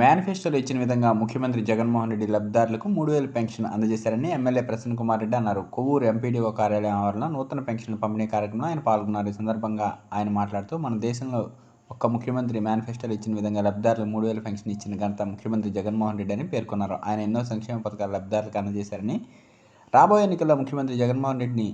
మేనిఫెస్టోలో ఇచ్చిన విధంగా ముఖ్యమంత్రి జగన్మోహన్ రెడ్డి లబ్ధిదారులకు మూడు వేల పెన్షన్ అందజేశారని ఎమ్మెల్యే ప్రసన్న కుమార్ రెడ్డి అన్నారు. కొవ్వూరు ఎంపీడీఓ కార్యాలయం ఆవరణ నూతన పెన్షన్ల పంపిణీ కార్యక్రమంలో ఆయన పాల్గొన్నారు. ఈ సందర్భంగా ఆయన మాట్లాడుతూ మన దేశంలో ఒక్క ముఖ్యమంత్రి మేనిఫెస్టోలో ఇచ్చిన విధంగా లబ్ధిదారులు మూడు వేల పెన్షన్ ఇచ్చిన ఘనత ముఖ్యమంత్రి జగన్మోహన్ రెడ్డి అని పేర్కొన్నారు. ఆయన ఎన్నో సంక్షేమ పథకాలు లబ్ధిదారులకు అందజేశారని రాబోయే ఎన్నికల్లో ముఖ్యమంత్రి జగన్మోహన్ రెడ్డిని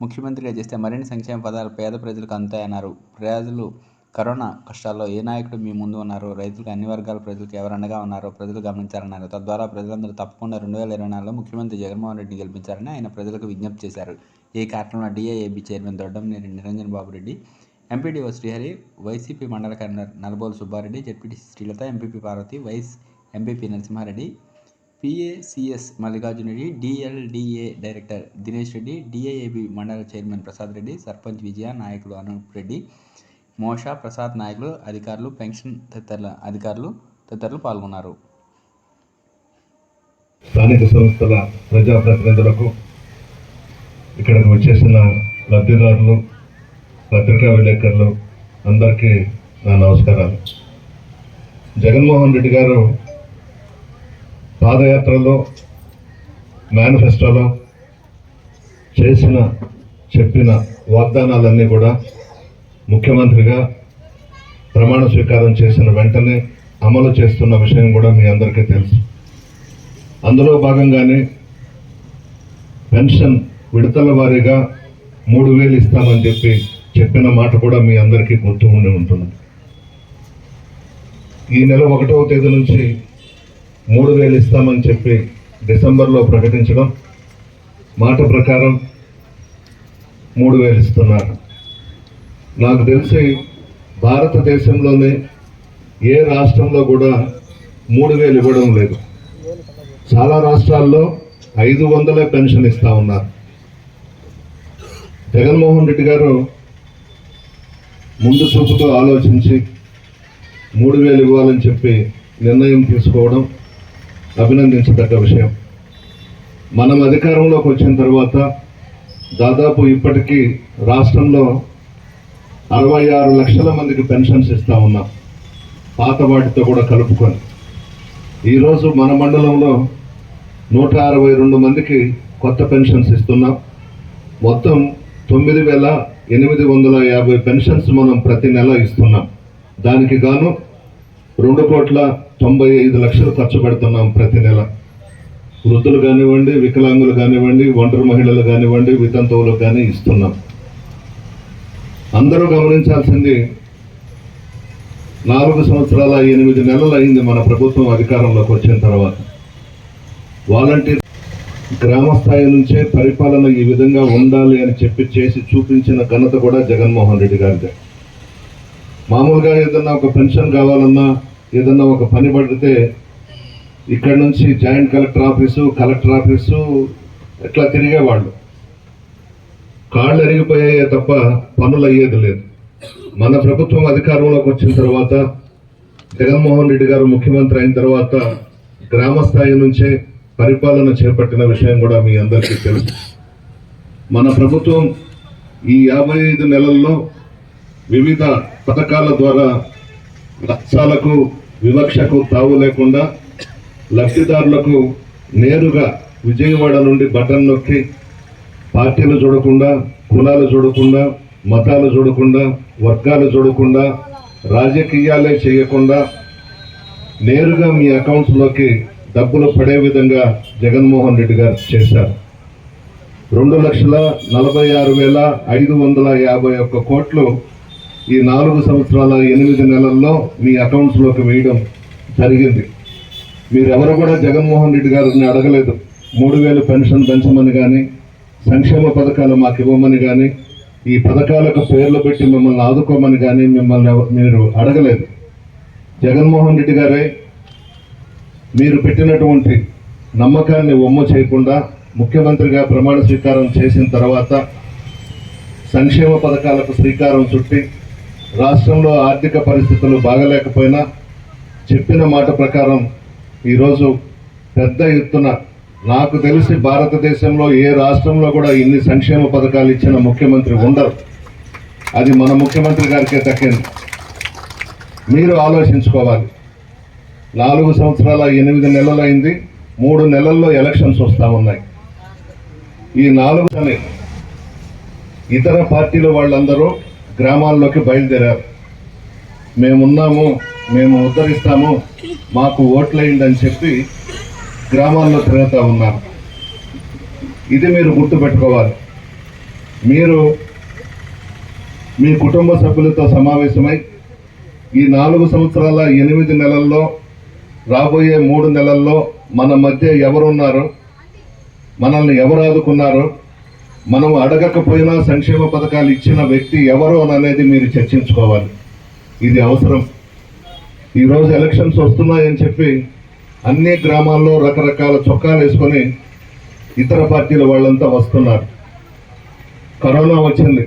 ముఖ్యమంత్రిగా చేస్తే మరిన్ని సంక్షేమ పదాలు పేద ప్రజలకు అందుతాయన్నారు. ప్రజలు కరోనా కష్టాల్లో ఏ నాయకుడు మీ ముందు ఉన్నారు? రైతులకు అన్ని వర్గాల ప్రజలకు ఎవరు అండగా ఉన్నారో? ప్రజలు గమనించారన్నారు. తద్వారా ప్రజలందరూ తప్పకుండా రెండు వేల ఇరవై నాలుగులో ముఖ్యమంత్రి జగన్మోహన్ రెడ్డిని గెలిపించారని ఆయన ప్రజలకు విజ్ఞప్తి చేశారు. ఈ కార్యక్రమంలో DAAB chairman Doddamneni Niranjan Babu Reddy MPDO Srihari YCP మండల convener Nalabolu Subbareddy ZPT Srilatha MPP Parvathi vice MPP Narasimhareddy PACS Mallikarjuna Reddy DLDA director Dinesh Reddy DAAB మండల చైర్మన్ ప్రసాద్ రెడ్డి సర్పంచ్ విజయ నాయకులు అనూప్ రెడ్డి మోషా ప్రసాద్ నాయకులు అధికారులు పెన్షన్ తదితరుల అధికారులు తదితరులు పాల్గొన్నారు. స్థానిక సంస్థల ప్రజాప్రతినిధులకు ఇక్కడికి వచ్చేసిన లబ్ధిదారులు పత్రికా విలేకరులు అందరికీ నా నమస్కారాలు. జగన్మోహన్ రెడ్డి గారు పాదయాత్రలో మేనిఫెస్టోలో చేసిన చెప్పిన వాగ్దానాలన్నీ కూడా ముఖ్యమంత్రిగా ప్రమాణ స్వీకారం చేసిన వెంటనే అమలు చేస్తున్న విషయం కూడా మీ అందరికీ తెలుసు. అందులో భాగంగానే పెన్షన్ విడతల వారీగా మూడు వేలు ఇస్తామని చెప్పి చెప్పిన మాట కూడా మీ అందరికీ గుర్తు ఉండి ఉంటుంది. ఈ నెల ఒకటవ తేదీ నుంచి మూడు వేలు ఇస్తామని చెప్పి డిసెంబర్లో ప్రకటించడం మాట ప్రకారం మూడు వేలు ఇస్తున్నారు. నాకు తెలిసి భారతదేశంలోనే ఏ రాష్ట్రంలో కూడా మూడు వేలు ఇవ్వడం లేదు. చాలా రాష్ట్రాల్లో ఐదు వందలే పెన్షన్ ఇస్తా ఉన్నారు. జగన్మోహన్ రెడ్డి గారు ముందు చూపుతో ఆలోచించి మూడు వేలు ఇవ్వాలని చెప్పి నిర్ణయం తీసుకోవడం అభినందించదగ్గ విషయం. మనం అధికారంలోకి వచ్చిన తర్వాత దాదాపు ఇప్పటికీ రాష్ట్రంలో అరవై ఆరు లక్షల మందికి పెన్షన్స్ ఇస్తా ఉన్నాం. పాత వాటితో కూడా కలుపుకొని. ఈరోజు మన మండలంలో నూట అరవై రెండు మందికి కొత్త పెన్షన్స్ ఇస్తున్నాం. మొత్తం తొమ్మిది వేల ఎనిమిది వందల యాభై పెన్షన్స్ మనం ప్రతి నెల ఇస్తున్నాం. దానికి గాను రెండు కోట్ల తొంభై ఐదు లక్షలు ఖర్చు పెడుతున్నాం ప్రతి నెల. వృద్ధులు కానివ్వండి వికలాంగులు కానివ్వండి ఒంటరి మహిళలు కానివ్వండి వితంతువులకు కానీ ఇస్తున్నాం. అందరూ గమనించాల్సింది నాలుగు సంవత్సరాల ఎనిమిది నెలలు అయింది మన ప్రభుత్వం అధికారంలోకి వచ్చిన తర్వాత. వాలంటీర్ గ్రామ స్థాయి నుంచే పరిపాలన ఈ విధంగా ఉండాలి అని చెప్పి చేసి చూపించిన ఘనత కూడా జగన్మోహన్ రెడ్డి గారిదే. మామూలుగా ఏదన్నా ఒక పెన్షన్ కావాలన్నా ఏదన్నా ఒక పని పడితే ఇక్కడ నుంచి joint collector office collector office ఎట్లా తిరిగేవాళ్ళు. కాళ్ళు అరిగిపోయాయే తప్ప పనులు అయ్యేది లేదు. మన ప్రభుత్వం అధికారంలోకి వచ్చిన తర్వాత జగన్మోహన్ రెడ్డి గారు ముఖ్యమంత్రి అయిన తర్వాత గ్రామ స్థాయి నుంచే పరిపాలన చేపట్టిన విషయం కూడా మీ అందరికీ తెలుసు. మన ప్రభుత్వం ఈ యాభై ఐదు నెలల్లో వివిధ పథకాల ద్వారా లక్ష్యాలకు వివక్షకు తావు లేకుండా లబ్ధిదారులకు నేరుగా విజయవాడ నుండి బటన్ నొక్కి పార్టీలు చూడకుండా కులాలు చూడకుండా మతాలు చూడకుండా వర్గాలు చూడకుండా రాజకీయాలే చేయకుండా నేరుగా మీ అకౌంట్స్లోకి డబ్బులు పడే విధంగా జగన్మోహన్ రెడ్డి గారు చేశారు. రెండు లక్షల నలభై ఆరు వేల ఐదు వందల యాభై ఒక్క కోట్లు ఈ నాలుగు సంవత్సరాల ఎనిమిది నెలల్లో మీ అకౌంట్స్లోకి వేయడం జరిగింది. మీరెవరు కూడా జగన్మోహన్ రెడ్డి గారిని అడగలేదు. మూడు వేలు పెన్షన్ పెంచమని కానీ సంక్షేమ పథకాలు మాకు ఇవ్వమని కానీ ఈ పథకాలకు పేర్లు పెట్టి మిమ్మల్ని ఆదుకోమని కానీ మిమ్మల్ని మీరు అడగలేదు. జగన్మోహన్ రెడ్డి గారే మీరు పెట్టినటువంటి నమ్మకాన్ని ఒమ్ము చేయకుండా ముఖ్యమంత్రిగా ప్రమాణ స్వీకారం చేసిన తర్వాత సంక్షేమ పథకాలకు శ్రీకారం చుట్టి రాష్ట్రంలో ఆర్థిక పరిస్థితులు బాగలేకపోయినా చెప్పిన మాట ప్రకారం ఈరోజు పెద్ద ఎత్తున నాకు తెలిసి భారతదేశంలో ఏ రాష్ట్రంలో కూడా ఇన్ని సంక్షేమ పథకాలు ఇచ్చిన ముఖ్యమంత్రి ఉండరు. అది మన ముఖ్యమంత్రి గారికే దక్కింది మీరు ఆలోచించుకోవాలి. నాలుగు సంవత్సరాల ఎనిమిది నెలలైంది. మూడు నెలల్లో ఎలక్షన్స్ వస్తూ ఉన్నాయి. ఈ నాలుగు ఇతర పార్టీల వాళ్ళందరూ గ్రామాల్లోకి బయలుదేరారు. మేమున్నాము మేము ఉద్ధరిస్తాము మాకు ఓట్లేయండి చెప్పి గ్రామాల్లో తిరుగుతూ ఉన్నారు. ఇది మీరు గుర్తుపెట్టుకోవాలి. మీరు మీ కుటుంబ సభ్యులతో సమావేశమై ఈ నాలుగు సంవత్సరాల ఎనిమిది నెలల్లో రాబోయే మూడు నెలల్లో మన మధ్య ఎవరున్నారు? మనల్ని ఎవరు ఆదుకున్నారు? మనం అడగకపోయినా సంక్షేమ పథకాలు ఇచ్చిన వ్యక్తి ఎవరు అనేది మీరు చర్చించుకోవాలి. ఇది అవసరం. ఈరోజు ఎలక్షన్స్ వస్తున్నాయని చెప్పి అన్ని గ్రామాల్లో రకరకాల చొక్కాలు వేసుకొని ఇతర పార్టీల వాళ్ళంతా వస్తున్నారు. కరోనా వచ్చింది.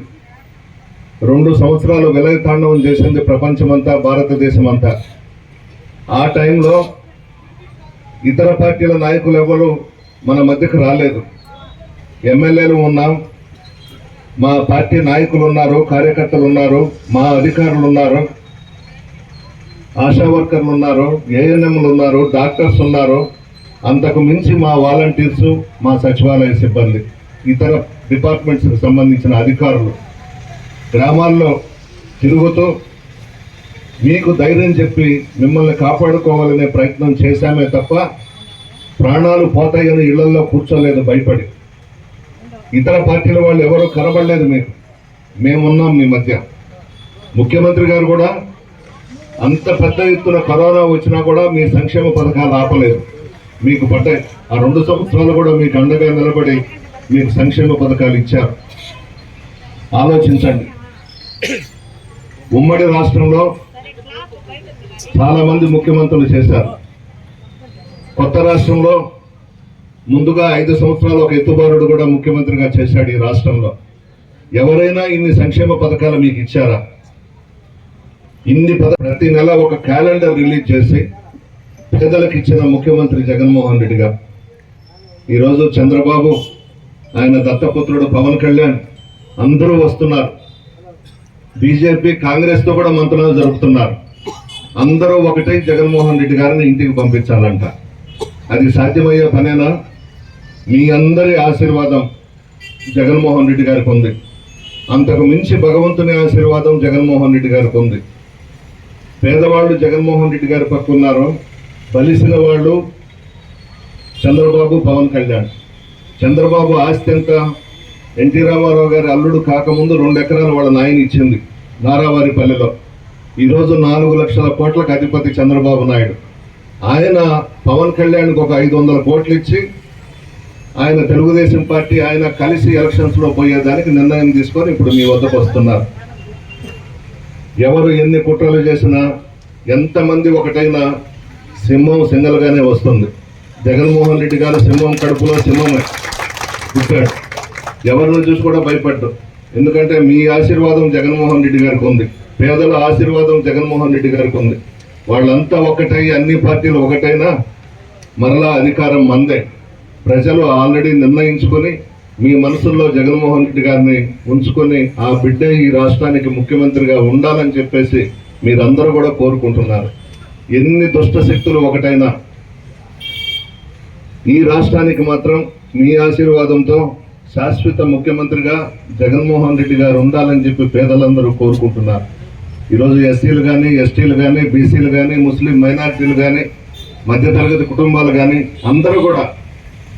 రెండు సంవత్సరాలు విలయ తాండవం చేసింది ప్రపంచమంతా భారతదేశం అంతా ఆ టైంలో ఇతర పార్టీల నాయకులు ఎవరు మన మధ్యకు రాలేదు. ఎమ్మెల్యేలు ఉన్నాం మా పార్టీ నాయకులు ఉన్నారు కార్యకర్తలు ఉన్నారు మా అధికారులు ఉన్నారు. ఆశా వర్కర్లు ఉన్నారు ఏఎన్ఎంలు ఉన్నారు డాక్టర్స్ ఉన్నారు. అంతకు మించి మా వాలంటీర్స్ మా సచివాలయ సిబ్బంది ఇతర డిపార్ట్మెంట్స్కి సంబంధించిన అధికారులు గ్రామాల్లో తిరుగుతూ మీకు ధైర్యం చెప్పి మిమ్మల్ని కాపాడుకోవాలనే ప్రయత్నం చేశామే తప్ప ప్రాణాలు పోతాయని ఇళ్ళలో కూర్చోలేదు భయపడి. ఇతర పార్టీల వాళ్ళు ఎవరూ కనబడలేదు మీకు. మేమున్నాం మీ మధ్య. ముఖ్యమంత్రి గారు కూడా అంత పెద్ద ఎత్తున కరోనా వచ్చినా కూడా మీ సంక్షేమ పథకాలు ఆపలేదు. మీకు పడ్డాయి ఆ రెండు సంవత్సరాలు కూడా మీకు అండగా నిలబడి మీకు సంక్షేమ పథకాలు ఇచ్చారు. ఆలోచించండి. ఉమ్మడి రాష్ట్రంలో చాలామంది ముఖ్యమంత్రులు చేశారు. కొత్త రాష్ట్రంలో ముందుగా ఐదు సంవత్సరాలు ఒక ఎత్తుబారుడు కూడా ముఖ్యమంత్రిగా చేశాడు ఈ రాష్ట్రంలో. ఎవరైనా ఇన్ని సంక్షేమ పథకాలు మీకు ఇచ్చారా? ఇన్ని పద ప్రతి నెల ఒక క్యాలెండర్ రిలీజ్ చేసి పేదలకు ఇచ్చిన ముఖ్యమంత్రి జగన్మోహన్ రెడ్డి గారు. ఈరోజు చంద్రబాబు ఆయన దత్తపుత్రుడు పవన్ కళ్యాణ్ అందరూ వస్తున్నారు. బీజేపీ కాంగ్రెస్తో కూడా మంత్రాలు జరుపుతున్నారు. అందరూ ఒకటే జగన్మోహన్ రెడ్డి గారిని ఇంటికి పంపించాలంట. అది సాధ్యమయ్యే పనేనా? మీ అందరి ఆశీర్వాదం జగన్మోహన్ రెడ్డి గారికి ఉంది. అంతకు మించి భగవంతుని ఆశీర్వాదం జగన్మోహన్ రెడ్డి గారికి ఉంది. పేదవాళ్ళు జగన్మోహన్ రెడ్డి గారి పక్క ఉన్నారు. బలిసిన వాళ్ళు చంద్రబాబు పవన్ కళ్యాణ్. చంద్రబాబు ఆస్తి ఎంత? ఎన్టీ రామారావు గారి అల్లుడు కాకముందు రెండు ఎకరాలు వాళ్ళ నాయన ఇచ్చింది నారావారిపల్లెలో. ఈరోజు నాలుగు లక్షల కోట్లకు అధిపతి చంద్రబాబు నాయుడు. ఆయన పవన్ కళ్యాణ్కి ఒక ఐదు వందల కోట్లు ఇచ్చి ఆయన తెలుగుదేశం పార్టీ ఆయన కలిసి ఎలక్షన్స్లో పోయేదానికి నిర్ణయం తీసుకొని ఇప్పుడు మీ వద్దకు వస్తున్నారు. ఎవరు ఎన్ని కుట్రలు చేసినా ఎంతమంది ఒకటైనా సింహం సింగల్గానే వస్తుంది. జగన్మోహన్ రెడ్డి గారు సింహం కడుపులో సింహమే. పుట్టాడు ఎవరిని చూసి కూడా భయపడ్డు. ఎందుకంటే మీ ఆశీర్వాదం జగన్మోహన్ రెడ్డి గారికి ఉంది. పేదల ఆశీర్వాదం జగన్మోహన్ రెడ్డి గారికి ఉంది. వాళ్ళంతా ఒకటై అన్ని పార్టీలు ఒకటైనా మరలా అధికారం మందే. ప్రజలు ఆల్రెడీ నిర్ణయించుకొని మీ మనసుల్లో జగన్మోహన్ రెడ్డి గారిని ఉంచుకొని ఆ బిడ్డ ఈ రాష్ట్రానికి ముఖ్యమంత్రిగా ఉండాలని చెప్పేసి మీరందరూ కూడా కోరుకుంటున్నారు. ఎన్ని దుష్ట శక్తులు ఒకటైనా ఈ రాష్ట్రానికి మాత్రం మీ ఆశీర్వాదంతో శాశ్వత ముఖ్యమంత్రిగా జగన్మోహన్ రెడ్డి గారు ఉండాలని చెప్పి పేదలందరూ కోరుకుంటున్నారు. ఈరోజు ఎస్సీలు కానీ ఎస్టీలు కానీ బీసీలు కానీ ముస్లిం మైనారిటీలు కానీ మధ్యతరగతి కుటుంబాలు కానీ అందరూ కూడా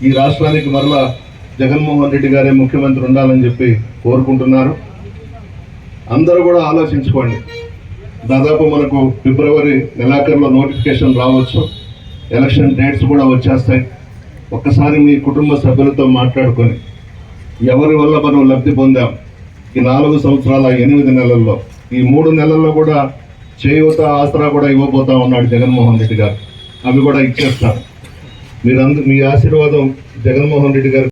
ఈ రాష్ట్రానికి మరలా జగన్మోహన్ రెడ్డి గారే ముఖ్యమంత్రి ఉండాలని చెప్పి కోరుకుంటున్నారు. అందరూ కూడా ఆలోచించుకోండి. దాదాపు మనకు ఫిబ్రవరి నెలాఖరులో నోటిఫికేషన్ రావచ్చు. ఎలక్షన్ డేట్స్ కూడా వచ్చేస్తాయి. ఒక్కసారి మీ కుటుంబ సభ్యులతో మాట్లాడుకొని ఎవరి వల్ల మనం లబ్ధి పొందాం? ఈ నాలుగు సంవత్సరాల ఎనిమిది నెలల్లో ఈ మూడు నెలల్లో కూడా చేయూత ఆసరా కూడా ఇవ్వబోతా ఉన్నాడు జగన్మోహన్ రెడ్డి గారు. అవి కూడా ఇచ్చేస్తారు మీరందరూ మీ ఆశీర్వాదం జగన్మోహన్ రెడ్డి గారు